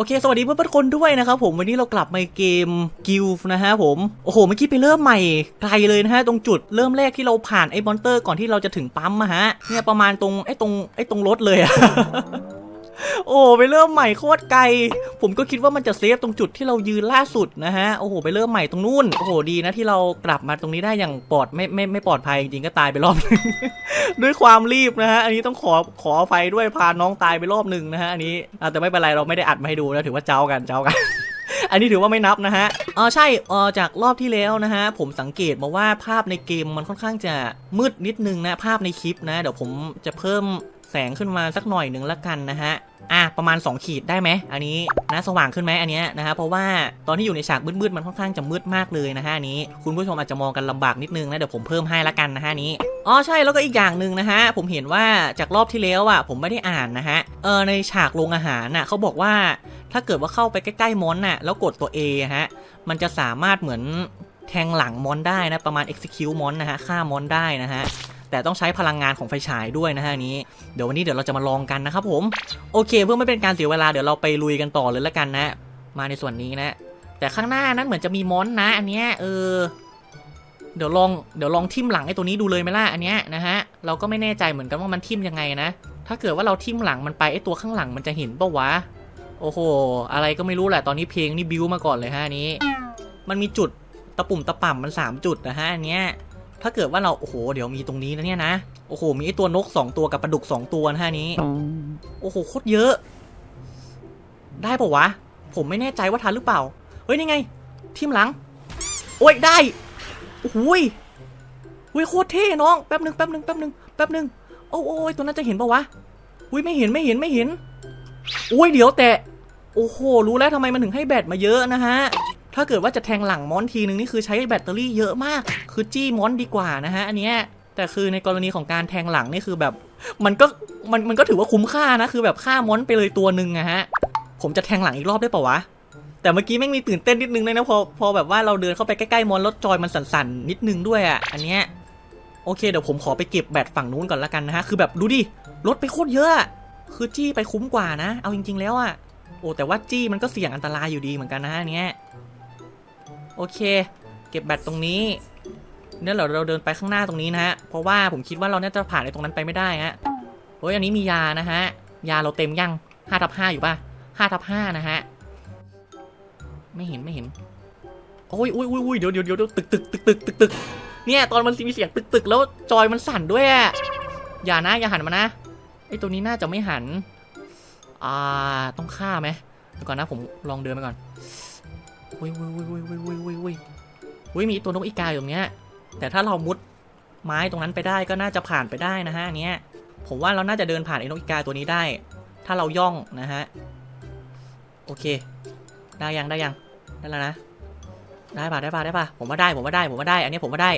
โอเค สวัสดีเพื่อนๆทุกคนด้วยนะครับผมวันนี้เรากลับมาเกมกิลฟ์นะฮะผม โอ้โห เมื่อกี้ไปเริ่มใหม่ไกลเลยนะฮะ ตรงจุดเริ่มแรกที่เราผ่านไอ้มอนเตอร์ก่อนที่เราจะถึงปั๊มมาฮะ เนี่ยประมาณตรงไอ้ตรงไอ้ตรงรถเลยอะ โอ้ไปเริ่มใหม่โคตรไกล ผมก็คิดว่ามันจะเซฟตรงจุดที่เรายืนล่าสุดนะฮะโอ้โหไปเริ่มใหม่ตรงนู้นโอ้โหดีนะที่เรากลับมาตรงนี้ได้อย่างปลอดไม่ไม่ไม่ปลอดภัยจริงๆก็ตายไปรอบนึงด้วยความรีบนะฮะอันนี้ต้องขอขออภัยด้วยพาน้องตายไปรอบหนึ่งนะฮะอันนี้แต่ไม่เป็นไรเราไม่ได้อัดมาให้ดูนะถือว่าเจ้ากันเจ้ากันอันนี้ถือว่าไม่นับนะฮะเออใช่เออจากรอบที่แล้วนะฮะ ผมสังเกตมาว่าภาพในเกมมันค่อนข้างจะมืดนิดนึงนะ ภาพในคลิปนะ เดี๋ยวผมจะเพิ่ม แสงขึ้นมาสักหน่อยหนึ่งละกันนะฮะอะประมาณ 2 ขีดได้ไหมอันนี้นะสว่างขึ้นไหมอันเนี้ยนะฮะเพราะว่าตอนที่อยู่ในฉากมืดๆมันค่อนข้างจะมืดมากเลยนะฮะนี้ คุณผู้ชมอาจจะมองกันลำบากนิดนึงนะเดี๋ยวผมเพิ่มให้ละกันนะฮะนี้อ๋อใช่แล้วก็อีกอย่างหนึ่งนะฮะผมเห็นว่าจากรอบที่แล้วอะผมไม่ได้อ่านนะฮะเออในฉากโรงอาหารน่ะเขาบอกว่าถ้าเกิดว่าเข้าไปใกล้ๆมอนน่ะแล้วกดตัว A อฮะมันจะสามารถเหมือนแทงหลังมอนได้นะประมาณ execute มอนนะฮะฆ่ามอนได้นะฮะ แต่ต้องใช้พลังงานของไฟฉายด้วยนะฮะนี้ เดี๋ยววันนี้เดี๋ยวเราจะมาลองกันนะครับผมโอเค เพื่อไม่เป็นการเสียเวลาเดี๋ยวเราไปลุยกันต่อเลยละกันนะ มาในส่วนนี้นะ แต่ข้างหน้านั้นเหมือนจะมีมอนนะ อันเนี้ยเออเดี๋ยวลองเดี๋ยวลองทิมหลังไอ้ตัวนี้ดูเลยไหมล่ะอันเนี้ยนะฮะเราก็ไม่แน่ใจเหมือนกันว่ามันทิมยังไงนะ ถ้าเกิดว่าเราทิมหลังมันไปไอ้ตัวข้างหลังมันจะเห็นปะวะโอ้โห อะไรก็ไม่รู้แหละ ตอนนี้เพลงนี่บิวมาก่อนเลยฮะนี้ มันมีจุดตะปุ่มตะป่ำมันสามจุดนะฮะอันเนี้ย ถ้าเกิดว่าเราโอ้โหเดี๋ยวมีตรงนี้นะเนี่ยนะโอ้โหมีไอตัวนกสองตัวกับปลาดุกสองตัวนะฮะอันนี้โอ้โหโคตรเยอะ ได้ปะวะ ผมไม่แน่ใจว่าทันหรือเปล่า เฮ้ยนี่ไงทิมหลัง โอ้ยได้โอ้โหยเฮ้ยโคตรเท่น้องแป๊บหนึ่งแป๊บหนึ่งแป๊บหนึ่งแป๊บหนึ่งโอ้โอ้ยตัวนั้นจะเห็นปะวะอุ้ยไม่เห็นไม่เห็นไม่เห็นโอ้ยเดี๋ยวแต่โอ้โหรู้แล้วทำไมมันถึงให้แบตมาเยอะนะฮะ ถ้าเกิดว่าจะแทงหลังมอนทีนึงนี่คือใช้แบตเตอรี่เยอะมาก คือจี้มอนดีกว่านะฮะอันเนี้ยแต่คือในกรณีของการแทงหลังนี่คือแบบ มันก็มันมันก็ถือว่าคุ้มค่านะคือแบบฆ่ามอนไปเลยตัวหนึ่งอะฮะผมจะแทงหลังอีกรอบได้ปะวะแต่เมื่อกี้แม่งมีตื่นเต้นนิดนึงเลยนะพอพอแบบว่าเราเดินเข้าไปใกล้ๆมอนแล้วจอยมันสั่นๆนิดนึงด้วยอะอันเนี้ยโอเคเดี๋ยวผมขอไปเก็บแบตฝั่งนู้นก่อนละกันนะฮะคือแบบดูดิรถไปโคตรเยอะ คือจี้ไปคุ้มกว่านะ เอาจริง ๆ แล้วอะโอ้แต่ว่าจี้มันก็เสี่ยงอันตรายอยู่ดีเหมือนกันนะฮะอันเนี้ย โอเค เก็บแบตตรงนี้เนี่ยเราเราเดินไปข้างหน้าตรงนี้นะฮะ เพราะว่าผมคิดว่าเราน่าจะผ่านในตรงนั้นไปไม่ได้ฮะเฮ้ยอันนี้มียานะฮะ ยาเราเต็มยังห้าทับห้าอยู่ป่ะห้าทับห้านะฮะ ไม่เห็นไม่เห็น โอ้ยอุ้ยอุ้ยอุ้ยเดี๋ยวเดี๋ยวเดี๋ยวตึกตึกตึกตึกตึกตึกเนี่ยตอนมันมีเสียงตึกตึกแล้วจอยมันสั่นด้วยอะอย่านะอย่าหันมานะ ไอตัวนี้น่าจะไม่หัน อ่า ต้องฆ่าไหมเดี๋ยวก่อนนะผมลองเดินไปก่อน อุ้ยอุ้ยอุ้ยอุ้ยอุ้ยอุ้ยอุ้ยอุ้ยอุ้ยมีตัวนกอีกาอยู่ตรงเนี้ย แต่ถ้าเรามุดไม้ตรงนั้นไปได้ก็น่าจะผ่านไปได้นะฮะอันเนี้ย ผมว่าเราน่าจะเดินผ่านไอ้นกอีกาตัวนี้ได้ ถ้าเราย่องนะฮะ โอเค ได้ยังได้ยังได้แล้วนะ ได้ป่ะได้ป่ะได้ป่ะ ผมว่าได้ผมว่าได้ผมว่าได้ อันนี้ผมว่าได้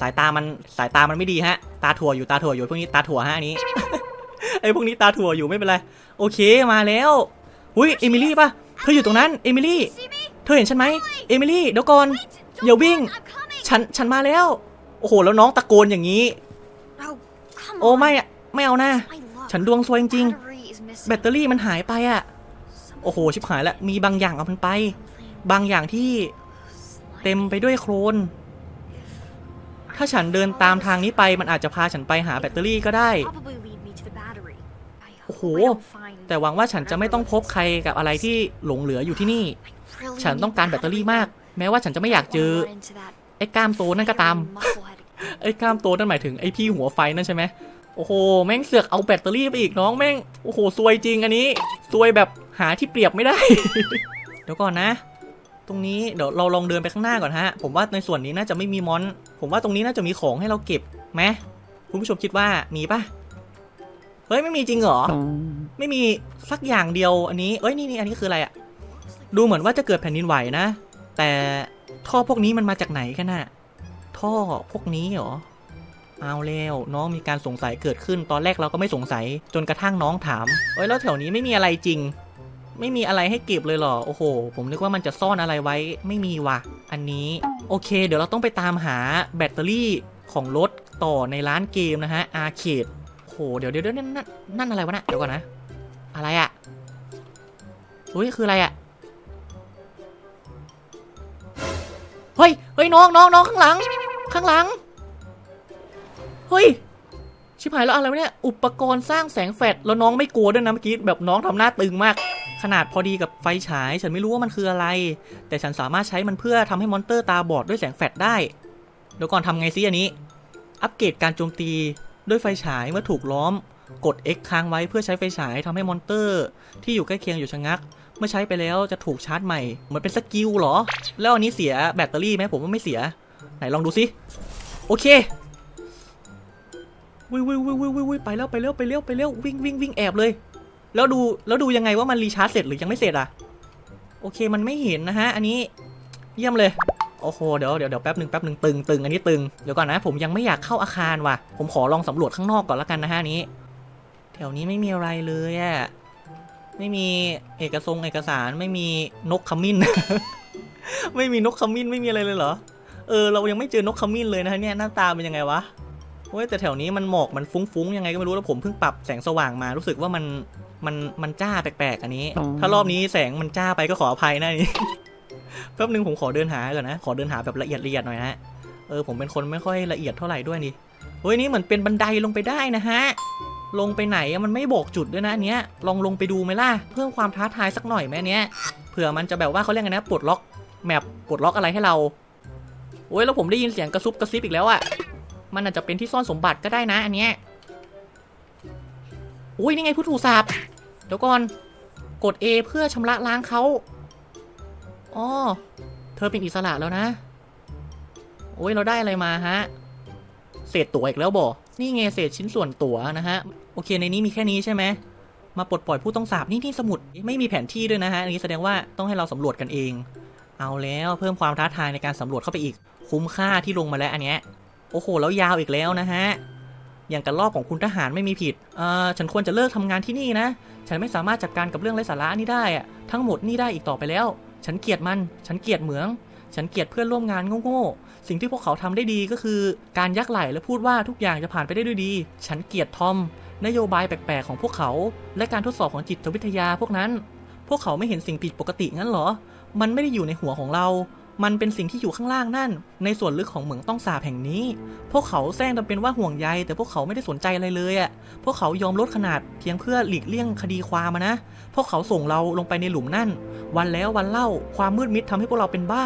สายตามันสายตามันไม่ดีฮะ ตาถั่วอยู่ตาถั่วอยู่พวกนี้ตาถั่วฮะอันนี้ ไอ้พวกนี้ตาถั่วอยู่ไม่เป็นไร โอเคมาแล้วอุ้ยเอมิลี่ป่ะ เธออยู่ตรงนั้น เอมิลี่ เธอเห็นฉันไหมเอมิลี่เดี๋ยวก่อนอย่าวิ่ง ฉันฉันมาแล้ว โอ้โห แล้วน้องตะโกนอย่างนี้ โอ้ไม่อะไม่เอานะฉันดวงซวยจริงๆแบตเตอรี่มันหายไปอะโอ้โห ชิบหายแล้วมีบางอย่างเอามันไป บางอย่างที่เต็มไปด้วยโคลนถ้าฉันเดินตามทางนี้ไปมันอาจจะพาฉันไปหาแบตเตอรี่ก็ได้ โอ้โห แต่หวังว่าฉันจะไม่ต้องพบใครกับอะไรที่หลงเหลืออยู่ที่นี่ ฉันต้องการแบตเตอรี่มาก แม้ว่าฉันจะไม่อยากเจอ ไอ้กล้ามโตนั่นก็ตาม ไอ้กล้ามโตนั่นหมายถึงไอ้พี่หัวไฟนั่นใช่ไหมโอ้โห แม่งเสือกเอาแบตเตอรี่ไปอีกน้องแม่ง โอ้โหซวยจริงอันนี้ซวยแบบหาที่เปรียบไม่ได้ เดี๋ยวก่อนนะ ตรงนี้เดี๋ยวเราลองเดินไปข้างหน้าก่อนฮะ ผมว่าในส่วนนี้น่าจะไม่มีมอน ผมว่าตรงนี้น่าจะมีของให้เราเก็บไหมคุณผู้ชมคิดว่ามีปะเฮ้ยไม่มีจริงเหรอ ไม่มีสักอย่างเดียวอันนี้เอ้ยนี่นี่อันนี้คืออะไรอะ ดูเหมือนว่าจะเกิดแผ่นดินไหวนะ แต่ท่อพวกนี้มันมาจากไหนกันน่ะ ท่อพวกนี้เหรอ เอาแล้วน้องมีการสงสัยเกิดขึ้น ตอนแรกเราก็ไม่สงสัย จนกระทั่งน้องถาม เอ้ยแล้วแถวนี้ไม่มีอะไรจริง ไม่มีอะไรให้เก็บเลยเหรอ โอ้โห ผมนึกว่ามันจะซ่อนอะไรไว้ ไม่มีว่ะ อันนี้ โอเค เดี๋ยวเราต้องไปตามหาแบตเตอรี่ของรถต่อในร้านเกมนะฮะ อาร์เคดโอ้โห เดี๋ยวเดี๋ยวเดี๋ยวนั่นนั่นอะไรวะนะเดี๋ยวก่อนนะ อะไรอะอุ้ยคืออะไรอะเฮ้ยเฮ้ยน้องน้องน้องข้างหลัง ข้างหลัง เฮ้ย ชิบหายแล้วอะไรวะเนี่ย อุปกรณ์สร้างแสงแฟลชแล้วน้องไม่กลัวด้วยนะเมื่อกี้แบบน้องทำหน้าตึงมาก ขนาดพอดีกับไฟฉาย ฉันไม่รู้ว่ามันคืออะไร แต่ฉันสามารถใช้มันเพื่อทำให้มอนเตอร์ตาบอดด้วยแสงแฟลชได้เดี๋ยวก่อนทำไงซิอันนี้ อัปเกรดการโจมตีด้วยไฟฉายเมื่อถูกล้อม กด X ค้างไว้เพื่อใช้ไฟฉายทำให้มอนเตอร์ ที่อยู่ใกล้เคียงอยู่ชะงัก เมื่อใช้ไปแล้วจะถูกชาร์จใหม่ เหมือนเป็นสกิลเหรอ แล้วอันนี้เสียแบตเตอรี่ไหมผมว่าไม่เสีย ไหนลองดูสิ โอเควิววิววิววิววิวไปแล้วไปเร็วไปเร็วไปเร็ววิ่งวิ่งวิ่งแอบเลย แล้วดูแล้วดูยังไงว่ามันรีชาร์จเสร็จหรือยังไม่เสร็จอะ โอเคมันไม่เห็นนะฮะ อันนี้เยี่ยมเลยโอ้โหเดี๋ยวเดี๋ยวเดี๋ยวแป๊บหนึ่งแป๊บหนึ่งตึงตึงอันนี้ตึงเดี๋ยวก่อนนะ ผมยังไม่อยากเข้าอาคารว่ะ ผมขอลองสำรวจข้างนอกก่อนละกันนะฮะนนี้ แถวนี้ไม่มีอะไรเลยอะ ไม่มีเอกสงเอกสารไม่มีนกขมิ้น ไม่มีนกขมิ้นไม่มีอะไรเลยเหรอ เออเรายังไม่เจอนกขมิ้นเลยนะฮะเนี่ยหน้าตาเป็นยังไงวะเว้ยแต่แถวนี้มันหมอกมันฟุ้งๆยังไงก็ไม่รู้แล้วผมเพิ่งปรับแสงสว่างมารู้สึกว่ามันมันมันจ้าแปลกๆ อันนี้ ถ้ารอบนี้แสงมันจ้าไปก็ขออภัยนะอันนี้แป๊บนึงผมขอเดินหาก่อนนะ ขอเดินหาแบบละเอียดละเอียดหน่อยนะเออผมเป็นคนไม่ค่อยละเอียดเท่าไหร่ด้วยนี่เฮ้ยนี่เหมือนเป็นบันไดลงไปได้นะฮะ ลงไปไหนมันไม่บอกจุดด้วยนะอันเนี้ยลองลงไปดูไหมล่ะ เพิ่มความท้าทายสักหน่อยไหมอันเนี้ยเผื่อมันจะแบบว่าเขาเรียกไงนะปลดล็อกแมปปลดล็อกอะไรให้เราโอ้ยแล้วผมได้ยินเสียงกระซุบกระซิบอีกแล้วอะมันอาจจะเป็นที่ซ่อนสมบัติก็ได้นะอันเนี้ยอุ้ยนี่ไงผู้ถูกสาบเดี๋ยวก่อนกด A เพื่อชำระล้างเขาอ๋อเธอเป็นอิสระแล้วนะ โอ้ยเราได้อะไรมาฮะ เศษตั๋วอีกแล้วบ่ นี่ไงเศษชิ้นส่วนตั๋วนะฮะ โอเคในนี้มีแค่นี้ใช่ไหมมาปลดปล่อยผู้ต้องสาบนี่ที่สมุดไม่มีแผนที่ด้วยนะฮะอันนี้แสดงว่าต้องให้เราสำรวจกันเอง เอาแล้วเพิ่มความท้าทายในการสำรวจเข้าไปอีก คุ้มค่าที่ลงมาแล้วอันเนี้ยโอ้โหแล้วยาวอีกแล้วนะฮะอย่างกันรอบของคุณทหารไม่มีผิดเอ่อฉันควรจะเลิกทำงานที่นี่นะ ฉันไม่สามารถจัดการกับเรื่องไร้สาระนี่ได้อะทั้งหมดนี่ได้อีกต่อไปแล้ว ฉันเกลียดมัน ฉันเกลียดเหมือง ฉันเกลียดเพื่อนร่วมงานโง่ๆ สิ่งที่พวกเขาทำได้ดีก็คือ การยักไหล่และพูดว่าทุกอย่างจะผ่านไปได้ด้วยดี ฉันเกลียดทอม นโยบายแปลกๆของพวกเขา และการทดสอบของจิตวิทยาพวกนั้น พวกเขาไม่เห็นสิ่งผิดปกติงั้นเหรอ มันไม่ได้อยู่ในหัวของเรา มันเป็นสิ่งที่อยู่ข้างล่างนั่น ในส่วนลึกของเหมืองต้องสาบแห่งนี้ พวกเขาแซงทำเป็นว่าห่วงใย แต่พวกเขาไม่ได้สนใจอะไรเลยอะ่ะ พวกเขายอมลดขนาดเพียงเพื่อหลีกเลี่ยงคดีความมานะ พวกเขาส่งเราลงไปในหลุมนั่น วันแล้ววันเล่า ความมืดมิดทำให้พวกเราเป็นบ้า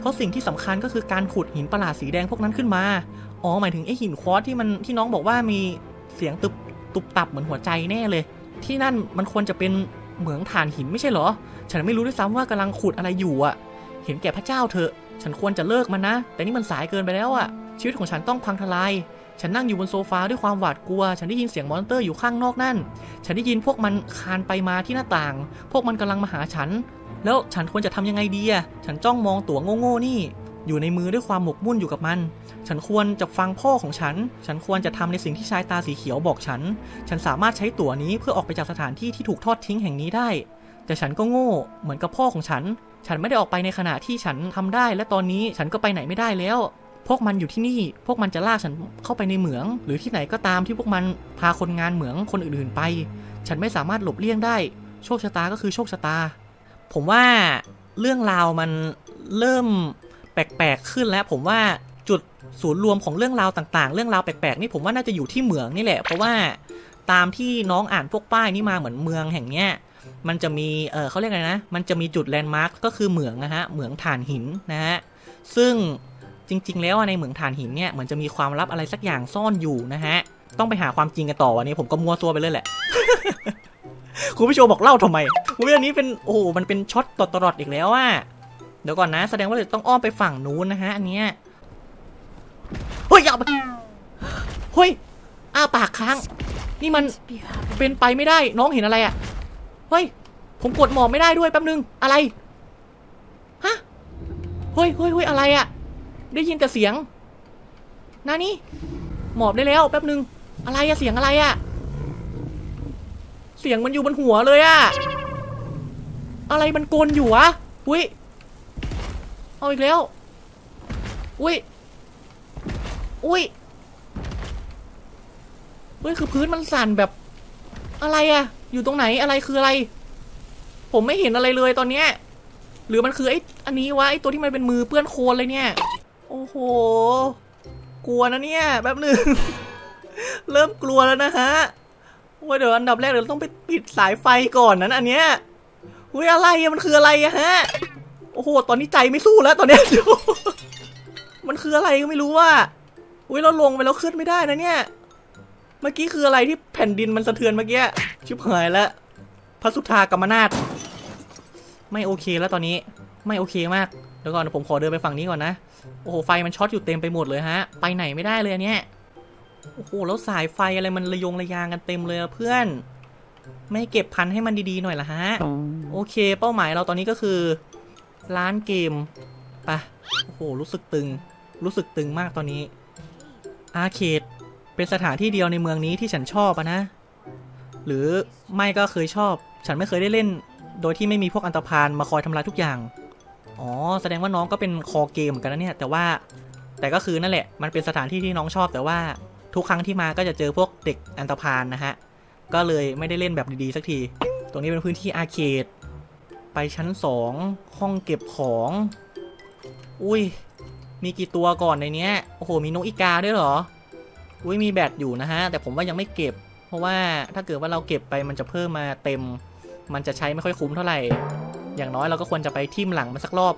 เพราะสิ่งที่สำคัญก็คือการขุดหินประหลาดสีแดงพวกนั้นขึ้นมา อ๋อหมายถึงไอหินควอตที่มันที่น้องบอกว่ามีเสียงตุบ ตุบตับเหมือนหัวใจแน่เลย ที่นั่นมันควรจะเป็นเหมืองถ่านหินไม่ใช่เหรอ ฉันไม่รู้ด้วยซ้ำว่ากำลังขุดอะไรอยู่อะเห็นแก่พระเจ้าเถอะ ฉันควรจะเลิกมันนะ แต่นี่มันสายเกินไปแล้วอะชีวิตของฉันต้องพังทลาย ฉันนั่งอยู่บนโซฟาด้วยความหวาดกลัว ฉันได้ยินเสียงมอนเตอร์อยู่ข้างนอกนั่น ฉันได้ยินพวกมันคานไปมาที่หน้าต่าง พวกมันกำลังมาหาฉัน แล้วฉันควรจะทำยังไงดีอะฉันจ้องมองตั๋วโง่ๆนี่ อยู่ในมือด้วยความหมกมุ่นอยู่กับมัน ฉันควรจะฟังพ่อของฉัน ฉันควรจะทำในสิ่งที่ชายตาสีเขียวบอกฉัน ฉันสามารถใช้ตั๋วนี้เพื่อออกไปจากสถานที่ที่ถูกทอดทิ้งแห่งนี้ได้ แต่ฉันก็โง่เหมือนกับพ่อของฉัน ฉันไม่ได้ออกไปในขณะที่ฉันทำได้ และตอนนี้ฉันก็ไปไหนไม่ได้แล้ว พวกมันอยู่ที่นี่ พวกมันจะลากฉันเข้าไปในเหมือง หรือที่ไหนก็ตามที่พวกมันพาคนงานเหมืองคนอื่นๆไป ฉันไม่สามารถหลบเลี่ยงได้ โชคชะตาก็คือโชคชะตา ผมว่าเรื่องราวมันเริ่ม ปลกๆขึ้นแล้วผมว่าจุดศูนย์รวมของเรื่องราวต่างๆ เรื่องราวแปลกๆนี่ผมว่าน่าจะอยู่ที่เหมืองนี่แหละ เพราะว่าตามที่น้องอ่านพวกป้ายนี่มาเหมือนเมืองแห่งเนี้ยมันจะมี เออเขาเรียกอะไรนะ มันจะมีจุดแลนด์มาร์กก็คือเหมืองนะฮะ เหมืองถ่านหินนะฮะ ซึ่งจริง ๆ แล้วในเหมืองถ่านหินเนี่ย เหมือนจะมีความลับอะไรสักอย่างซ่อนอยู่นะฮะ ต้องไปหาความจริงกันต่อวันนี้ผมก็มัวตัวไปเลยแหละ คุณผู้ชมบอกเล่าทำไมคุณผู้ชมนี้เป็น โอ้ มันเป็นช็อตตลอดอีกแล้วอะ เดี๋ยวก่อนนะ แสดงว่าเราต้องอ้อมไปฝั่งนู้นนะฮะอันเนี้ยเฮ้ยอย่าไปเฮ้ยอ้าปากค้าง นี่มันเป็นไปไม่ได้น้องเห็นอะไรอะ่ะเฮ้ยผมกดหมอบไม่ได้ด้วยแป๊บนึงอะไรฮะเฮ้ยเฮ้ยเฮ้ยอะไรอะ่ะ ได้ยินแต่เสียงนานี่หมอบได้แล้วแป๊บนึง อะไรอะเสียงอะไรอะเสียงมันอยู่บนหัวเลยอะอะไรมันโกลนอยู่วะอุ้ย เอาอีกแล้ว อุ้ย อุ้ยเฮ้ยคือพื้นมันสั่นแบบ อะไรอะอยู่ตรงไหนอะไรคืออะไร ผมไม่เห็นอะไรเลยตอนเนี้ย หรือมันคือไอ้อันนี้วะไอ้ตัวที่มันเป็นมือเปื้อนโคลนเลยเนี่ย โอ้โห กลัวนะเนี่ยแป๊บหนึ่ง เริ่มกลัวแล้วนะฮะว่าเดี๋ยวอันดับแรกเดี๋ยวเราต้องไปปิดสายไฟก่อนนั้นอันเนี้ยอุ้ยอะไรอะมันคืออะไรอะฮะ โอ้โหตอนนี้ใจไม่สู้แล้วตอนเนี้ยมันคืออะไรก็ไม่รู้ว่า อุ้ยเราลงไปแล้วขึ้นไม่ได้นะเนี่ย เมื่อกี้คืออะไรที่แผ่นดินมันสะเทือนเมื่อกี้ ชิบหายแล้ว พระสุธากรรมนาถไม่โอเคแล้วตอนนี้ ไม่โอเคมาก เดี๋ยวก่อนผมขอเดินไปฝั่งนี้ก่อนนะ โอ้โห ไฟมันช็อตอยู่เต็มไปหมดเลยฮะ ไปไหนไม่ได้เลยอันเนี้ยโอ้โห แล้วสายไฟอะไรมันระยงระยางกันเต็มเลยอะเพื่อน ไม่เก็บพันให้มันดีๆหน่อยละฮะ โอเค เป้าหมายเราตอนนี้ก็คือ ร้านเกมไปะโอ้โห รู้สึกตึง รู้สึกตึงมากตอนนี้ อาร์เคด เป็นสถานที่เดียวในเมืองนี้ที่ฉันชอบอะนะ หรือไม่ก็เคยชอบ ฉันไม่เคยได้เล่น โดยที่ไม่มีพวกอันตรพานมาคอยทำลายทุกอย่าง อ๋อ แสดงว่าน้องก็เป็นคอเกมเหมือนกันนะเนี่ย แต่ว่า แต่ก็คือนั่นแหละ มันเป็นสถานที่ที่น้องชอบ แต่ว่าทุกครั้งที่มาก็จะเจอพวกเด็กอันตรพานนะฮะ ก็เลยไม่ได้เล่นแบบดีๆสักที ตรงนี้เป็นพื้นที่อาร์เคด ไปชั้นสองห้องเก็บของ อุ้ย มีกี่ตัวก่อนในเนี้ย โอ้โห มีนกอีกาด้วยเหรอ อุ้ยมีแบตอยู่นะฮะ แต่ผมว่ายังไม่เก็บ เพราะว่าถ้าเกิดว่าเราเก็บไปมันจะเพิ่มมาเต็ม มันจะใช้ไม่ค่อยคุ้มเท่าไหร่ อย่างน้อยเราก็ควรจะไปทิ่มหลังมันสักรอบ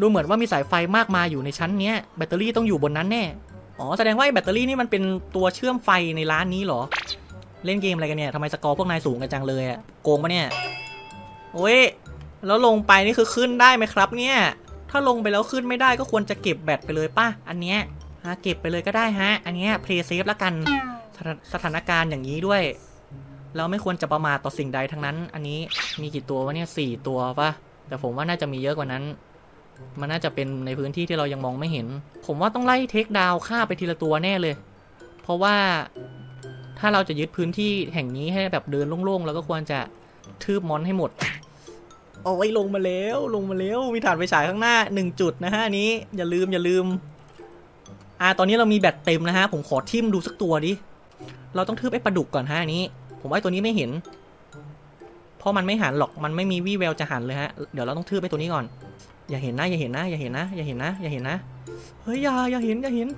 ดูเหมือนว่ามีสายไฟมากมายอยู่ในชั้นเนี้ย แบตเตอรี่ต้องอยู่บนนั้นแน่ อ๋อ แสดงว่าไอ้แบตเตอรี่นี่มันเป็นตัวเชื่อมไฟในร้านนี้เหรอ เล่นเกมอะไรกันเนี่ยทำไมสกอร์พวกนายสูงกันจังเลยอะโกงปะเนี่ย โอ้ย แล้วลงไปนี่คือขึ้นได้ไหมครับ เนี่ย ถ้าลงไปแล้วขึ้นไม่ได้ก็ควรจะเก็บแบตไปเลยป่ะ อันเนี้ยฮะเก็บไปเลยก็ได้ฮะ อันเนี้ยเพลย์เซฟแล้วกันสถานสถานการณ์อย่างนี้ด้วย เราไม่ควรจะประมาทต่อสิ่งใดทั้งนั้น อันนี้มีกี่ตัววะเนี่ยสี่ตัวป่ะแต่ผมว่าน่าจะมีเยอะกว่านั้น มันน่าจะเป็นในพื้นที่ที่เรายังมองไม่เห็น ผมว่าต้องไล่เทคดาวฆ่าไปทีละตัวแน่เลย เพราะว่าถ้าเราจะยึดพื้นที่แห่งนี้ให้แบบเดินโล่งๆเราก็ควรจะทืบมอนให้หมด โอ้ยลงมาแล้วลงมาแล้วมีฐานไฟฉายข้างหน้าหนึ่งจุดนะฮะนี้อย่าลืมอย่าลืม อ่าตอนนี้เรามีแบตเต็มนะฮะ ผมขอทิมดูสักตัวดิ เราต้องทืบไอ้ปลาดุกก่อนฮะนี้ ผมว่าไอตัวนี้ไม่เห็น เพราะมันไม่หันหรอกมันไม่มีวี่แววจะหันเลยฮะเดี๋ยวเราต้องทืบไอ้ตัวนี้ก่อน อย่าเห็นนะอย่าเห็นนะอย่าเห็นนะอย่าเห็นนะอย่าเห็นนะเฮ้ยอย่าอย่าเห็นอย่าเห็น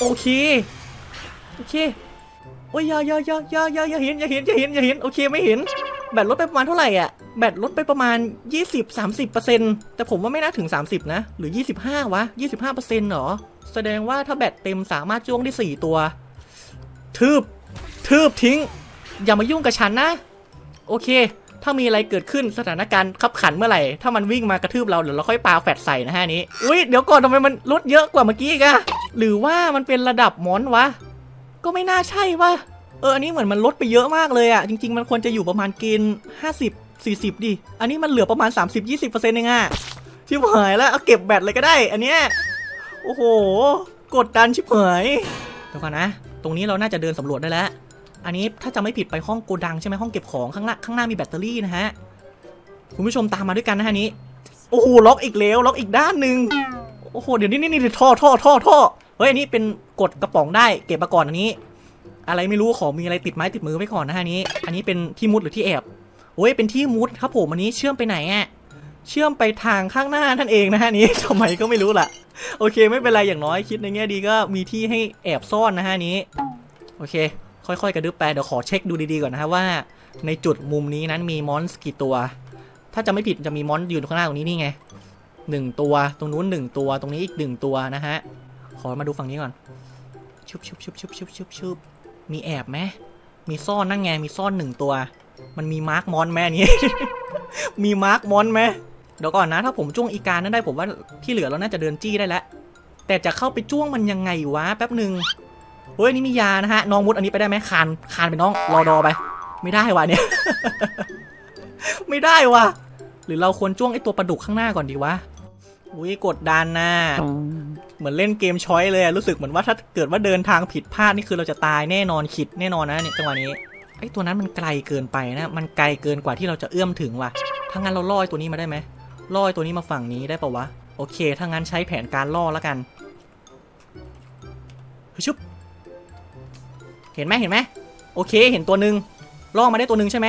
โอเคโอเค อ้ยอย่าอย่าอย่าอย่าอย่าอย่าเห็นอย่าเห็นอย่าเห็นอย่าเห็นโอเคไม่เห็น แบตลดไปประมาณเท่าไหร่อะแบตลดไปประมาณ 20-30%แต่ผมว่าไม่น่าถึง 30 นะ หรือ 25 วะ 25%เหรอ แสดงว่าถ้าแบตเต็มสามารถจ้วงได้ 4 ตัว ทืบ ทืบทิ้ง อย่ามายุ่งกับฉันนะ โอเค ถ้ามีอะไรเกิดขึ้นสถานการณ์ขับขันเมื่อไหร่ ถ้ามันวิ่งมากระทืบเราเดี๋ยวเราค่อยปาแฟดใส่นะฮะนี้ อุ้ยเดี๋ยวก่อนทำไมมันลดเยอะกว่าเมื่อกี้อีกะหรือว่ามันเป็นระดับมอนวะ ก็ไม่น่าใช่วะเอออันนี้เหมือนมันลดไปเยอะมากเลยอะจริง ๆ มันควรจะอยู่ประมาณเกณฑ์50 40 ดิ อันนี้มันเหลือประมาณ 30 20%เองอะชิบหายแล้วเอาเก็บแบตเลยก็ได้ อันเนี้ยโอ้โห กดดันชิบหายเดี๋ยวก่อนนะ ตรงนี้เราน่าจะเดินสำรวจได้แล้ว อันนี้ถ้าจะไม่ผิดไปห้องโกดังใช่ไหมห้องเก็บของข้างหน้าข้างหน้ามีแบตเตอรี่นะฮะคุณผู้ชมตามมาด้วยกันนะฮะนี้ โอ้โหล็อกอีกแล้วล็อกอีกด้านหนึ่งโอ้โหเดี๋ยวนี้นี่นี่ท่อท่อท่อท่อ เฮ้ยอันนี้เป็นกดกระป๋องได้เก็บมาก่อนอันนี้ อะไรไม่รู้ขอมีอะไรติดไม้ติดมือไว้ก่อนนะฮะนี้ อันนี้เป็นที่มุดหรือที่แอบโอ้ยเป็นที่มุดครับผมอันนี้เชื่อมไปไหนอะเชื่อมไปทางข้างหน้านั่นเองนะฮะนี้ทำไมก็ไม่รู้ล่ะ โอเคไม่เป็นไรอย่างน้อยคิดในแง่ดีก็มีที่ให้แอบซ่อนนะฮะนนี้ โอเค ค่อยๆกระดึบไปเดี๋ยวขอเช็คดูดีๆก่อนนะฮะว่า ในจุดมุมนี้นั้นมีมอนส์กี่ตัว ถ้าจะไม่ผิดจะมีมอนส์อยู่ข้างหน้าตรงนี้นี่ไงหนึ่งตัว ตรงนู้นหนึ่งตัว ตรงนี้อีกหนึ่งตัวนะฮะ ขอมาดูฝั่งนี้ก่อน ชุบชุบชุบชุบชุบชุบชุบมีแอบไหมมีซ่อนนั่นไง มีซ่อนหนึ่งตัว มันมีมาร์กมอนไหมอันนี้ มีมาร์กมอนไหมเดี๋ยวก่อนนะ ถ้าผมจ้วงอีการนั้นได้ผมว่าที่เหลือเราน่าจะเดินจี้ได้แล้ว แต่จะเข้าไปจ้วงมันยังไงวะแป๊บหนึ่งเฮ้ยนี่มียานะฮะ น้องมุดอันนี้ไปได้ไหมคานคานไปน้องรอดอไป ไม่ได้วะเนี่ย ไม่ได้วะหรือเราควรจ้วงไอตัวปลาดุกข้างหน้าก่อนดีวะ อุ้ยกดดันนะเหมือนเล่นเกมช้อยเลยอะรู้สึกเหมือนว่าถ้าเกิดว่าเดินทางผิดพลาดนี่คือเราจะตายแน่นอนขิดแน่นอนนะเนี่ยจังหวะนี้ไอ้ตัวนั้นมันไกลเกินไปนะ มันไกลเกินกว่าที่เราจะเอื้อมถึงว่ะถ้างั้นเราล่อไอ้ตัวนี้มาได้ไหมล่อไอ้ตัวนี้มาฝั่งนี้ได้ปะวะโอเค ถ้างั้นใช้แผนการล่อแล้วกันฮึชุบเห็นไหมเห็นไหมโอเค เห็นตัวหนึ่งล่อมาได้ตัวหนึ่งใช่ไหม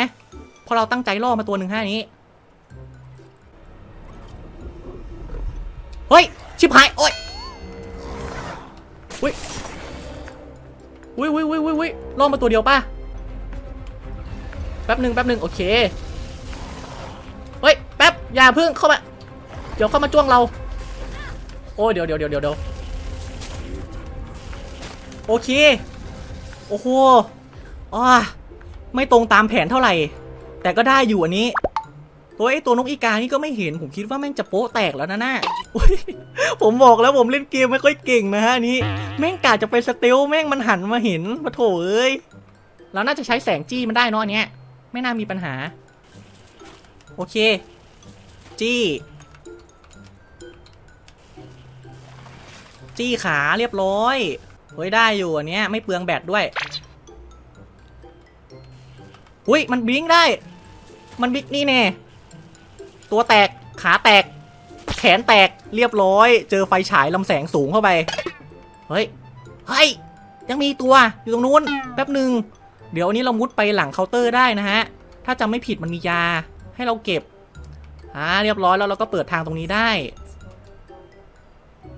เพราะเราตั้งใจล่อมาตัวหนึ่งห้านี้ เฮ้ย ชิบหาย โอ้ยอุ้ยอุ้ยอุ้ยอุ้ยอุ้ยอุ้ยล่อมาตัวเดียวป่ะ แป๊บหนึ่งแป๊บหนึ่งโอเค เฮ้ย แป๊บ อย่าเพิ่งเข้ามา เดี๋ยวเข้ามาจ้วงเรา โอ้ยเดี๋ยวเดี๋ยวเดี๋ยวเดี๋ยวโอเค โอ้โหอ่าไม่ตรงตามแผนเท่าไหร่ แต่ก็ได้อยู่อันนี้ ตัวไอ้ตัวนกอีกานี่ก็ไม่เห็นผมคิดว่าแม่งจะโป๊ะแตกแล้วนะน่าผมบอกแล้วผมเล่นเกมไม่ค่อยเก่งนะฮะนี้ แม่งกาจะไปสเตลแม่งมันหันมาเห็นมาโถเอ้ยเราน่าจะใช้แสงจี้มันได้นออันเนี้ยไม่น่ามีปัญหา โอเค จี้จี้ขาเรียบร้อยเฮ้ยได้อยู่อันเนี้ยไม่เปลืองแบตด้วยอุ้ยมันบิงได้ มันบลิงก์นี่แน่ ตัวแตกขาแตก แขนแตกเรียบร้อย เจอไฟฉายลำแสงสูงเข้าไป เฮ้ย เฮ้ย ยังมีตัวอยู่ตรงนู้นแป๊บหนึ่งเดี๋ยวอันนี้เรามุดไปหลังเคาน์เตอร์ได้นะฮะ ถ้าจำไม่ผิดมันมียาให้เราเก็บอ่าเรียบร้อยแล้วเราก็เปิดทางตรงนี้ได้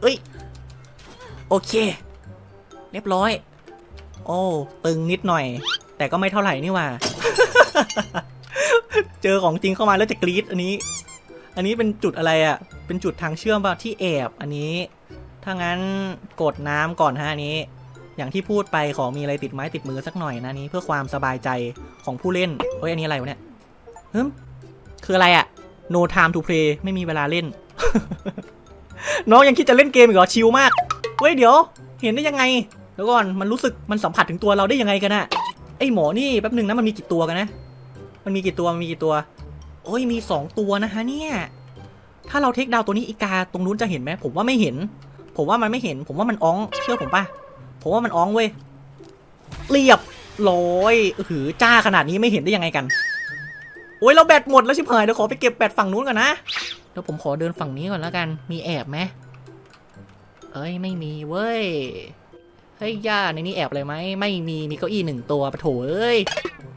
เอ้ย โอเค เรียบร้อย โอ้ ตึงนิดหน่อย แต่ก็ไม่เท่าไหร่นี่ว่า เจอของจริงเข้ามาแล้วจะกรี๊ดอันนี้ อันนี้เป็นจุดอะไรอะ เป็นจุดทางเชื่อมป่ะที่แอบอันนี้ ถ้างั้นกดน้ำก่อนฮะอันนี้ อย่างที่พูดไปขอมีอะไรติดไม้ติดมือสักหน่อยนะนี้ เพื่อความสบายใจของผู้เล่น เฮ้ยอันนี้อะไรวะเนี่ยฮึมคืออะไรอะ no time to play ไม่มีเวลาเล่น น้องยังคิดจะเล่นเกมอีกเหรอชิลมากเฮ้ยเดี๋ยว เห็นได้ยังไงเดี๋ยวก่อนมันรู้สึกมันสัมผัสถึงตัวเราได้ยังไงกันอะไอหมอนี่แป๊บหนึ่งนะมันมีกี่ตัวกันนะ มันมีกี่ตัวมันมีกี่ตัว โอ้ยมีสองตัวนะฮะเนี่ย ถ้าเราเทคดาวตัวนี้อีกาตรงนู้นจะเห็นไหมผมว่าไม่เห็น ผมว่ามันไม่เห็น ผมว่ามันอ้อง เชื่อผมป่ะ ผมว่ามันอ้องเว้ย เรียบร้อยหือจ้าขนาดนี้ไม่เห็นได้ยังไงกัน โอ้ยเราแบตหมดแล้วชิบหายเดี๋ยวขอไปเก็บแบตฝั่งนู้นก่อนนะเดี๋ยวผมขอเดินฝั่งนี้ก่อนแล้วกัน มีแอบไหมเอ้ยไม่มีเว้ย เฮ้ยย่าในนี้แอบอะไรไหม ไม่มีมีเก้าอี้หนึ่งตัวปะโถเอ้ย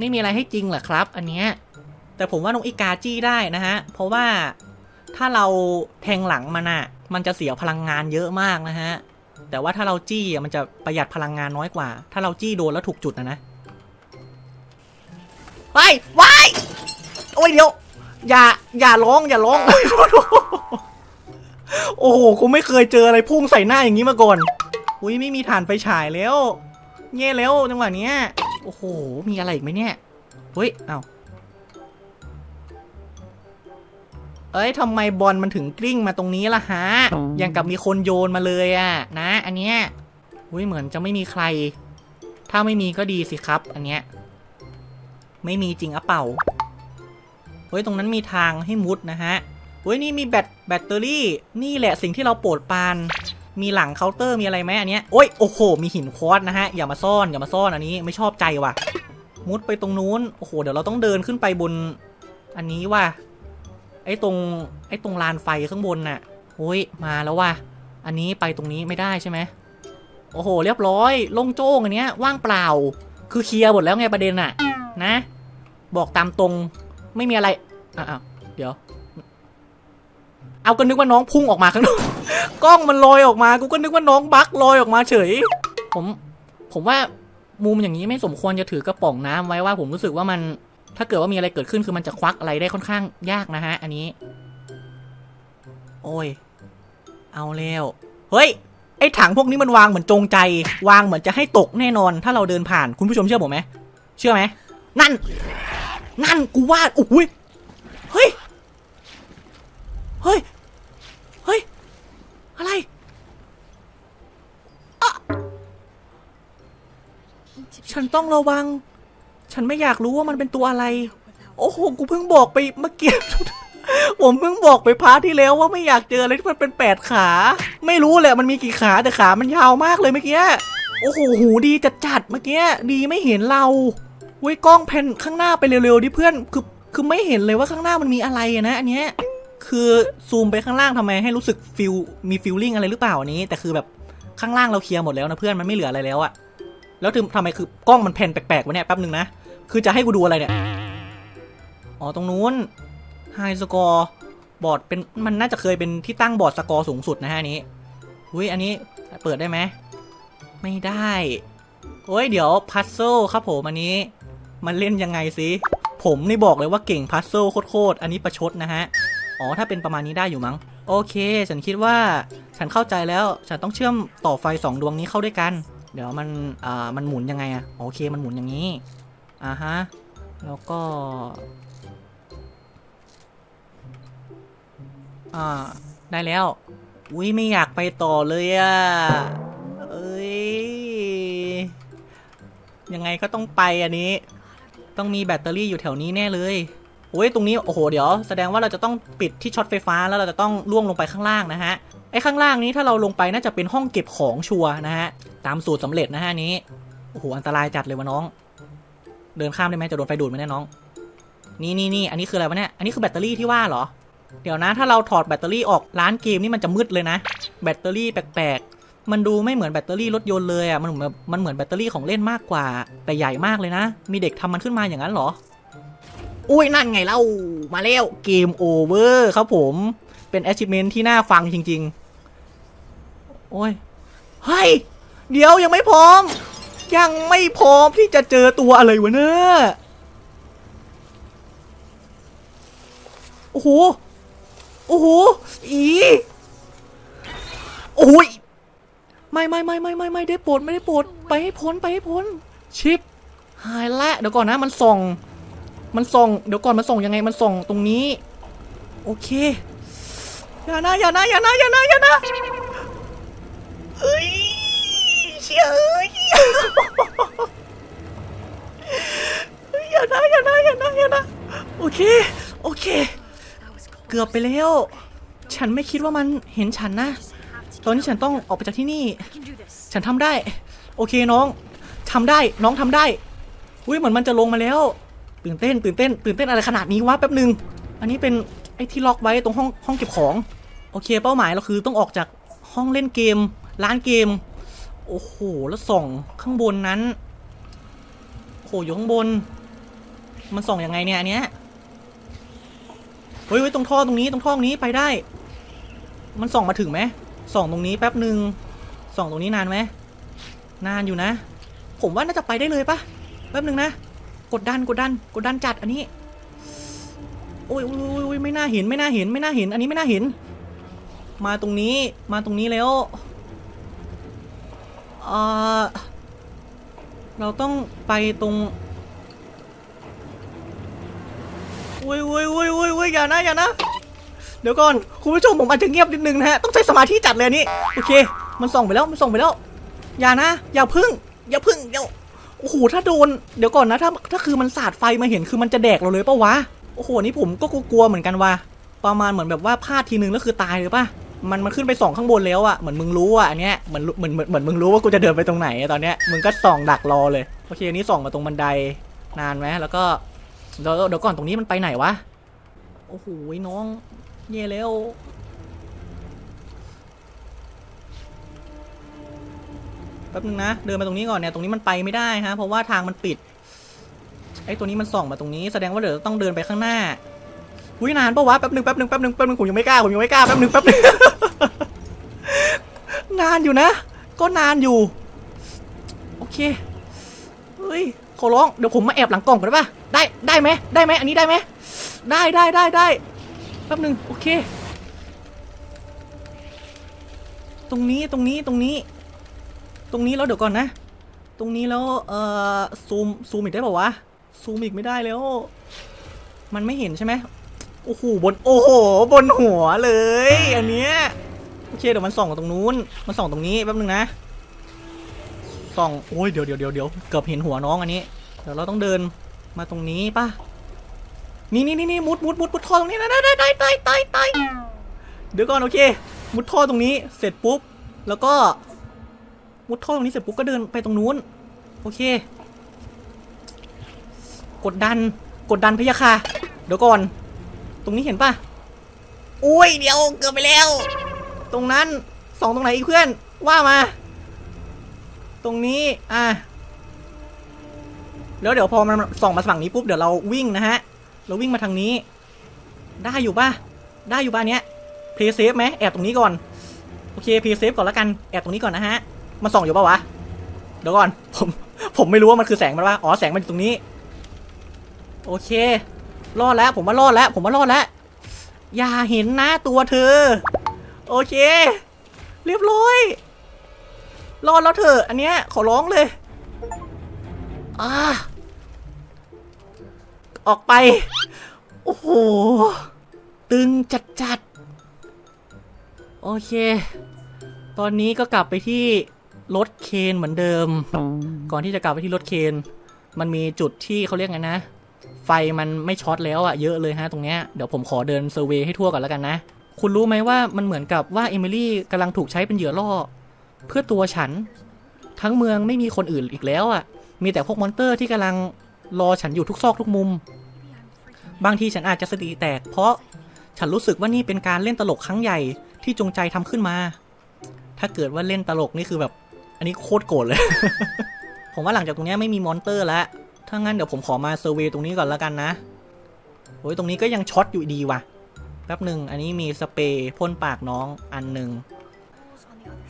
ไม่มีอะไรให้จริงเหรอครับ อันเนี้ยแต่ผมว่าน้องอีกาจี้ได้นะฮะ เพราะว่าถ้าเราแทงหลังมันอะมันจะเสียพลังงานเยอะมากนะฮะ แต่ว่าถ้าเราจี้มันจะประหยัดพลังงานน้อยกว่า ถ้าเราจี้โดนแล้วถูกจุดนะนะไปวายโอ้ยเดี๋ยว อย่าอย่าร้องอย่าร้อง โอ้โหกูไม่เคยเจออะไรพุ่งใส่หน้าอย่างนี้มาก่อน อุ้ยไม่มีฐานไฟฉายแล้วแย่แล้วจังหวะเนี้ย โอ้โห มีอะไรอีกไหมเนี่ย เฮ้ย เอาเอ้ยทำไมบอลมันถึงกลิ้งมาตรงนี้ล่ะฮะ อย่างกับมีคนโยนมาเลยอะนะ อันเนี้ยอุ้ยเหมือนจะไม่มีใคร ถ้าไม่มีก็ดีสิครับ อันเนี้ย ไม่มีจริงอะเปล่าเฮ้ยตรงนั้นมีทางให้มุดนะฮะเฮ้ยนี่มีแบตแบตเตอรี่ นี่แหละสิ่งที่เราโปรดปราน มีหลังเคาน์เตอร์มีอะไรไหมอันเนี้ยโอ้ยโอ้โห มีหินควอตนะฮะอย่ามาซ่อนอย่ามาซ่อนอันนี้ไม่ชอบใจว่ะ มุดไปตรงนู้นโอ้โหเดี๋ยวเราต้องเดินขึ้นไปบน อันนี้ว่ะไอ้ตรงไอ้ตรงลานไฟข้างบนน่ะโอ้ยมาแล้วว่ะอันนี้ไปตรงนี้ไม่ได้ใช่ไหมโอ้โห เรียบร้อยโล่งโจ้งอันเนี้ยว่างเปล่า คือเคลียร์หมดแล้วไงประเด็นน่ะนะ บอกตามตรงไม่มีอะไรอะเดี๋ยว เอาก็นึกว่าน้องพุ่งออกมาข้างนอก กล้องมันลอยออกมา กูก็นึกว่าน้องบั๊กลอยออกมาเฉย ผม ผมว่ามุมอย่างนี้ไม่สมควรจะถือกระป๋องน้ำไว้ว่าผมรู้สึกว่ามัน ถ้าเกิดว่ามีอะไรเกิดขึ้นคือมันจะควักอะไรได้ค่อนข้างยากนะฮะ อันนี้ โอ้ย เอาแล้วเฮ้ย ไอ้ถังพวกนี้มันวางเหมือนจงใจ วางเหมือนจะให้ตกแน่นอน ถ้าเราเดินผ่าน คุณผู้ชมเชื่อผมไหม เชื่อไหม นั่น นั่นกูว่าอุ้ย เฮ้ย เฮ้ย เฮ้ย อะไรอะฉันต้องระวัง ฉันไม่อยากรู้ว่ามันเป็นตัวอะไร โอ้โห กูเพิ่งบอกไปเมื่อกี้ ผมเพิ่งบอกไปพาร์ทที่แล้วว่าไม่อยากเจออะไรที่มันเป็นแปดขา ไม่รู้แหละมันมีกี่ขาแต่ขามันยาวมากเลยเมื่อกี้ โอ้โห หูดีจัดจัดๆเมื่อกี้ ดีไม่เห็นเราเว้ยกล้องแผ่นข้างหน้าไปเร็วๆดิเพื่อน คือ คือไม่เห็นเลยว่าข้างหน้ามันมีอะไรอะนะอันเนี้ย คือซูมไปข้างล่างทำไมให้รู้สึกฟิลมีฟิลลิ่งอะไรหรือเปล่าอันนี้ แต่คือแบบข้างล่างเราเคลียร์หมดแล้วนะเพื่อนมันไม่เหลืออะไรแล้วอะแล้วถึงทำไมคือกล้องมันแผ่นแปลกๆวะเนี่ยแป๊บหนึ่งนะคือจะให้กูดูอะไรเนี่ยอ๋อตรงนู้นไฮสกอร์บอร์ดเป็นมันน่าจะเคยเป็นที่ตั้งบอร์ดสกอร์สูงสุดนะฮะนี้อุ้ยอันนี้เปิดได้ไหมไม่ได้โอ้ยเดี๋ยวพัซเซิลครับผมอันนี้มันเล่นยังไงสิผมนี่บอกเลยว่าเก่งพัซเซิลโคตรๆอันนี้ประชดนะฮะ อ๋อ ถ้าเป็นประมาณนี้ได้อยู่มั้ง โอเค ฉันคิดว่าฉันเข้าใจแล้ว ฉันต้องเชื่อมต่อไฟสองดวงนี้เข้าด้วยกัน เดี๋ยวมันอ่ามันหมุนยังไงอะโอเค มันหมุนอย่างนี้ อ่าฮะ แล้วก็ อ่า ได้แล้ว อุ้ยไม่อยากไปต่อเลยอะเอ้ย ยังไงก็ต้องไปอันนี้ ต้องมีแบตเตอรี่อยู่แถวนี้แน่เลย โอ้ยตรงนี้โอ้โหเดี๋ยวแสดงว่าเราจะต้องปิดที่ช็อตไฟฟ้าแล้วเราจะต้องล่วงลงไปข้างล่างนะฮะไอ้ข้างล่างนี้ถ้าเราลงไปน่าจะเป็นห้องเก็บของชัวนะฮะตามสูตรสำเร็จนะฮะนี้โอ้โหอันตรายจัดเลยวะน้อง เดินข้ามได้ไหมจะโดนไฟดูดไหมเนี่ยน้องนี่นี่นี่อันนี้คืออะไรวะเนี่ยอันนี้คือแบตเตอรี่ที่ว่าเหรอ เดี๋ยวนะ ถ้าเราถอดแบตเตอรี่ออกร้านเกมนี่มันจะมืดเลยนะ แบตเตอรี่แปลกๆมันดูไม่เหมือนแบตเตอรี่รถยนต์เลยอะมันเหมือนมันเหมือนแบตเตอรี่ของเล่นมากกว่า แต่ใหญ่มากเลยนะ มีเด็กทำมันขึ้นมาอย่างนั้นเหรอ อุ้ยนั่นไงเล่ามาแล้วเกมโอเวอร์ครับผมเป็น achievement ที่น่าฟังจริง ๆ โอ้ยเฮ้ยเดี๋ยวยังไม่พร้อม ยังไม่พร้อมที่จะเจอตัวอะไรวะเนี่ยโอ้โห โอ้โห อี โอ้ย ไม่ไม่ไม่ไม่ไม่ไม่ได้โปรดไม่ได้โปรดไปให้พ้นไปให้พ้น ชิป หายละ เดี๋ยวก่อนนะมันส่อง มันส่งเดี๋ยวก่อนมันส่งยังไงมันส่งตรงนี้ โอเคอย่านะอย่านะอย่านะอย่านะอย่านะเอ้ยเชี่ยเอ้ยเฮ้ยอย่านะอย่านะอย่านะอย่านะโอเคโอเค เกือบไปแล้ว ฉันไม่คิดว่ามันเห็นฉันนะ ตอนนี้ฉันต้องออกไปจากที่นี่ ฉันทำได้ โอเคน้องทำได้น้องทำได้อุ้ยเหมือนมันจะลงมาแล้ว ตื่นเต้นตื่นเต้น ตื่นเต้นอะไรขนาดนี้วะแป๊บหนึ่งอันนี้เป็นไอ้ที่ล็อกไว้ตรงห้องห้องเก็บของ โอเค เป้าหมายเราคือต้องออกจากห้องเล่นเกม ร้านเกม โอ้โห แล้วส่องข้างบนนั้นโอ้โหอยู่ข้างบน มันส่องยังไงเนี่ยอันเนี้ยเฮ้ยเฮ้ยตรงท่อตรงนี้ตรงท่อตรงนี้ไปได้ มันส่องมาถึงไหมส่องตรงนี้แป๊บหนึ่งส่องตรงนี้นานไหมนานอยู่นะ ผมว่าน่าจะไปได้เลยปะแป๊บหนึ่งนะ กดดันกดดันกดดันจัดอันนี้ โอ้ยโอ้ยโอ้ยอยไม่น่าเห็นไม่น่าเห็นไม่น่าเห็น อันนี้ไม่น่าเห็น มาตรงนี้มาตรงนี้แล้วเออเราต้องไปตรงโอ้ยโอ้ยโอ้ยโอ้ยโอ้ยอย่านะอย่านะ เดี๋ยวก่อนคุณผู้ชมผมอาจจะเงียบนิดนึงนะฮะต้องใช้สมาธิจัดเลยนนี้โอเค มันส่องไปแล้วมันส่องไปแล้ว อย่านะ อย่าพึ่ง อย่าพึ่งเดี๋ยว โอ้โหถ้าโดนเดี๋ยวก่อนนะถ้าถ้าคือมันสาดไฟมาเห็นคือมันจะแดกเราเลยปะวะโอ้โหนี่ผมก็กลัวๆเหมือนกันว่ะประมาณเหมือนแบบว่าพลาดทีนึงแล้วคือตายเลยปะมันมันขึ้นไปส่องข้างบนแล้วอะเหมือนมึงรู้อะอันเนี้ยเหมือนเหมือนเหมือนมึงรู้ว่ากูจะเดินไปตรงไหนอะตอนเนี้ยมึงก็ส่องดักรอเลยโอเคอันนี้ส่องมาตรงบันไดนานไหมแล้วก็เดี๋ยวเดี๋ยวก่อนตรงนี้มันไปไหนวะโอ้โหน้องเย่แล้ว แป๊บนึงนะ เดินมาตรงนี้ก่อนเนี่ย ตรงนี้มันไปไม่ได้ฮะ เพราะว่าทางมันปิด ไอ้ตัวนี้มันส่องมาตรงนี้ แสดงว่าเดี๋ยวต้องเดินไปข้างหน้าอุ้ยนานปะวะ แป๊บนึงแป๊บนึงแป๊บนึงแป๊บนึงผมยังไม่กล้า ผมยังไม่กล้า แป๊บนึงแป๊บนึงนานอยู่นะ ก็นานอยู่ โอเค เฮ้ยขอร้อง เดี๋ยวผมมาแอบหลังกล่องก่อนได้ปะได้ ได้ไหมได้ไหมอันนี้ได้ไหมได้ได้ได้ได้แป๊บนึง โอเค ตรงนี้ ตรงนี้ ตรงนี้ ตรงนี้แล้วเดี๋ยวก่อนนะ ตรงนี้แล้วเอ่อซูมซูมอีกได้ป่าวะซูมอีกไม่ได้แล้ว มันไม่เห็นใช่ไหมโอ้โหบนโอ้โหบนหัวเลย อันเนี้ยโอเคเดี๋ยวมันส่องตรงนู้น มันส่องตรงนี้แป๊บนึงนะส่องโอ้ยเดี๋ยวเดี๋ยวเดี๋ยวเดี๋ยวเกือบเห็นหัวน้องอันนี้เดี๋ยวเราต้องเดินมาตรงนี้ป่ะนี่นี่นี่นี่มุดมุดมุดมุดท่อตรงนี้นะได้ได้ได้ได้ได้เดี๋ยวก่อนโอเค มุดท่อตรงนี้เสร็จปุ๊บ แล้วก็ มุดท่อตรงนี้เสร็จปุ๊บก็เดินไปตรงนู้น โอเค กดดัน กดดันพยะค่ะ เดี๋ยวก่อน ตรงนี้เห็นปะอุ้ยเดี๋ยวเกือบไปแล้ว ตรงนั้นสองตรงไหนอีกเพื่อน ว่ามา ตรงนี้ อะ แล้วเดี๋ยวพอมันส่องมาฝั่งนี้ปุ๊บเดี๋ยวเราวิ่งนะฮะ เราวิ่งมาทางนี้ ได้อยู่ป่ะ ได้อยู่ป่ะเนี้ยเพย์เซฟไหมแอบตรงนี้ก่อน โอเคเพย์เซฟก่อนล้วกัน แอบตรงนี้ก่อนนะฮะ มาส่องอยู่ปะวะ เดี๋ยวก่อน ผม ผมไม่รู้ว่ามันคือแสงมันว่า อ๋อ แสงมันอยู่ตรงนี้ โอเค รอดแล้ว ผมว่ารอดแล้ว ผมว่ารอดแล้ว อย่าเห็นนะตัวเธอ โอเค เรียบร้อย รอดแล้วเถอะอันเนี้ยขอร้องเลย อ่า ออกไป โอ้โห ตึงจัดจัดโอเค ตอนนี้ก็กลับไปที่ รถเคนเหมือนเดิม ก่อนที่จะกลับไปที่รถเคน มันมีจุดที่เขาเรียกไงนะ ไฟมันไม่ช็อตแล้วอะเยอะเลยฮะตรงเนี้ยเดี๋ยวผมขอเดินเซอร์เวย์ให้ทั่วก่อนแล้วกันนะ คุณรู้ไหมว่ามันเหมือนกับว่าเอมิลี่กำลังถูกใช้เป็นเหยื่อล่อ เพื่อตัวฉัน ทั้งเมืองไม่มีคนอื่นอีกแล้วอะมีแต่พวกมอนเตอร์ที่กำลังรอฉันอยู่ทุกซอกทุกมุม บางทีฉันอาจจะสติแตก เพราะฉันรู้สึกว่านี่เป็นการเล่นตลกครั้งใหญ่ที่จงใจทำขึ้นมา ถ้าเกิดว่าเล่นตลกนี่คือแบบ อันนี้โคตรโกรธเลย ผมว่าหลังจากตรงนี้ไม่มีมอนเตอร์แล้ว ถ้างั้นเดี๋ยวผมขอมาเซอร์เวยตรงนี้ก่อนแล้วกันนะโอ้ยตรงนี้ก็ยังช็อตอยู่ดีว่ะ แป๊บหนึ่งอันนี้มีสเปรย์พ่นปากน้องอันหนึ่ง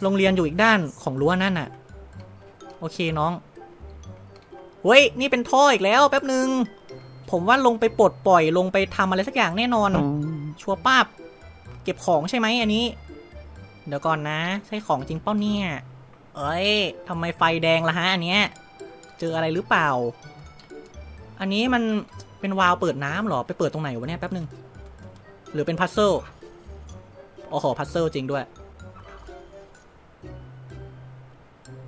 โรงเรียนอยู่อีกด้านของรั้วนั่นน่ะ โอเคน้อง เฮ้ย นี่เป็นท่ออีกแล้วแป๊บหนึ่ง ผมว่าลงไปปลดปล่อยลงไปทำอะไรสักอย่างแน่นอน ชัวป้าบ เก็บของใช่ไหมอันนี้ เดี๋ยวก่อนนะ ใช่ของจริงเป้าเนี่ย เอ้ยทำไมไฟแดงละฮะอันเนี้ย เจออะไรหรือเปล่า อันนี้มันเป็นวาล์วเปิดน้ำหรอ ไปเปิดตรงไหนวะเนี่ยแป๊บหนึ่งหรือเป็นพัซเซิลโอ้โหพัซเซิลจริงด้วย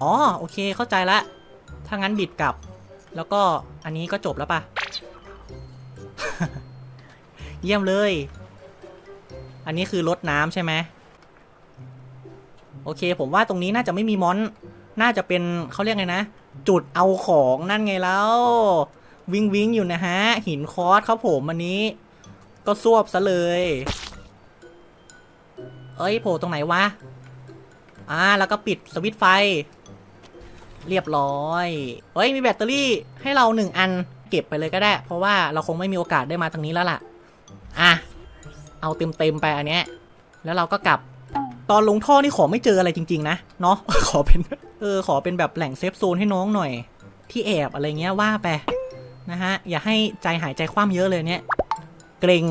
อ๋อ โอเคเข้าใจละ ถ้างั้นบิดกลับ แล้วก็อันนี้ก็จบแล้วปะเยี่ยมเลย อันนี้คือรถน้ำใช่ไหม โอเค ผมว่าตรงนี้น่าจะไม่มีมอน น่าจะเป็นเขาเรียกไงนะ จุดเอาของนั่นไงแล้ว วิงวิงอยู่นะฮะ หินคอสครับผมอันนี้ ก็ซวบซะเลย เอ้ยโผล่ตรงไหนวะ อ่า แล้วก็ปิดสวิตไฟ เรียบร้อย เฮ้ย มีแบตเตอรี่ให้เราหนึ่งอันเก็บไปเลยก็ได้ เพราะว่าเราคงไม่มีโอกาสได้มาทางนี้แล้วล่ะ อะ เอาเต็มเต็มไปอันเนี้ย แล้วเราก็กลับ ตอนลงท่อนี่ขอไม่เจออะไรจริง ๆ นะเนาะขอเป็นเออขอเป็นแบบแหล่งเซฟโซนให้น้องหน่อย ที่แอบอะไรเงี้ยว่าไปนะฮะ อย่าให้ใจหายใจคว่ำเยอะเลยเนี่ย เกรง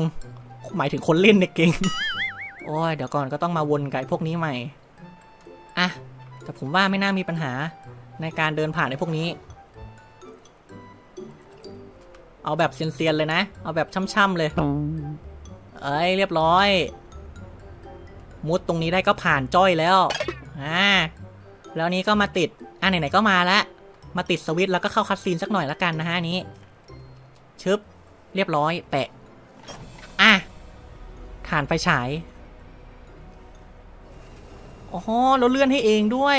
หมายถึงคนเล่นเนี่ยเกรงโอ้ยเดี๋ยวก่อนก็ต้องมาวนกับไอ้พวกนี้ใหม่อะแต่ผมว่าไม่น่ามีปัญหาในการเดินผ่านไอ้พวกนี้ เอาแบบเซียนๆเลยนะ เอาแบบช่ำๆเลย เอ้ยเรียบร้อย มุดตรงนี้ได้ก็ผ่านจ้อยแล้ว อ่า แล้วนี้ก็มาติด อะไหนๆก็มาล้วมาติดสวิตช์แล้วก็เข้าคัดซีนสักหน่อยละกันนะฮะนี้ ชึบ เรียบร้อย แปะ อะฐานไฟฉายอ๋อเราเลื่อนให้เองด้วย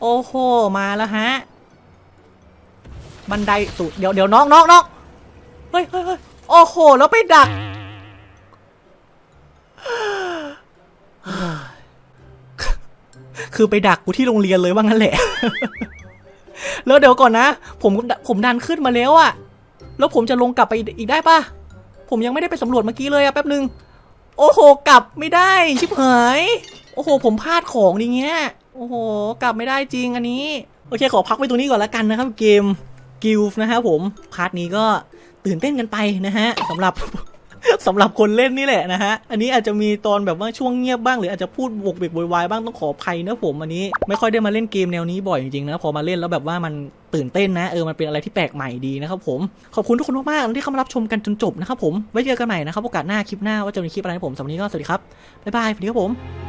โอ้โห มาแล้วฮะ บันไดสุดเดี๋ยวเดี๋ยวน้องน้องน้องเฮ้ยเฮ้ยเฮ้ยโอ้โห แล้วไปดัก คือไปดักกูที่โรงเรียนเลยว่างั้นแหละ แล้วเดี๋ยวก่อนนะ ผมผมดันขึ้นมาแล้วอะแล้วผมจะลงกลับไปอีกได้ปะผมยังไม่ได้ไปสำรวจเมื่อกี้เลยอะแป๊บนึง โอ้โห กลับไม่ได้ ชิบหาย โอ้โห ผมพลาดของดิเงี้ย โอ้โห กลับไม่ได้จริงอันนี้ โอเค ขอพักไว้ตรงนี้ก่อนแล้วกันนะครับเกมกิลฟ์นะฮะผม พาร์ทนี้ก็ตื่นเต้นกันไปนะฮะสำหรับ สำหรับคนเล่นนี่แหละนะฮะ อันนี้อาจจะมีตอนแบบว่าช่วงเงียบบ้างหรืออาจจะพูดบวกเบกบวยวายบ้างต้องขออภัยนะผมอันนี้ ไม่ค่อยได้มาเล่นเกมแนวนี้บ่อยจริงๆนะพอมาเล่นแล้วแบบว่ามันตื่นเต้นนะเออมันเป็นอะไรที่แปลกใหม่ดีนะครับผม ขอบคุณทุกคนมากๆที่เข้ามารับชมกันจนจบนะครับผมไว้เจอกันใหม่นะครับโอกาสหน้าคลิปหน้าว่าจะมีคลิปอะไรผมสำหรับวันนี้ก็สวัสดีครับบ๊ายบายสวัสดีครับผม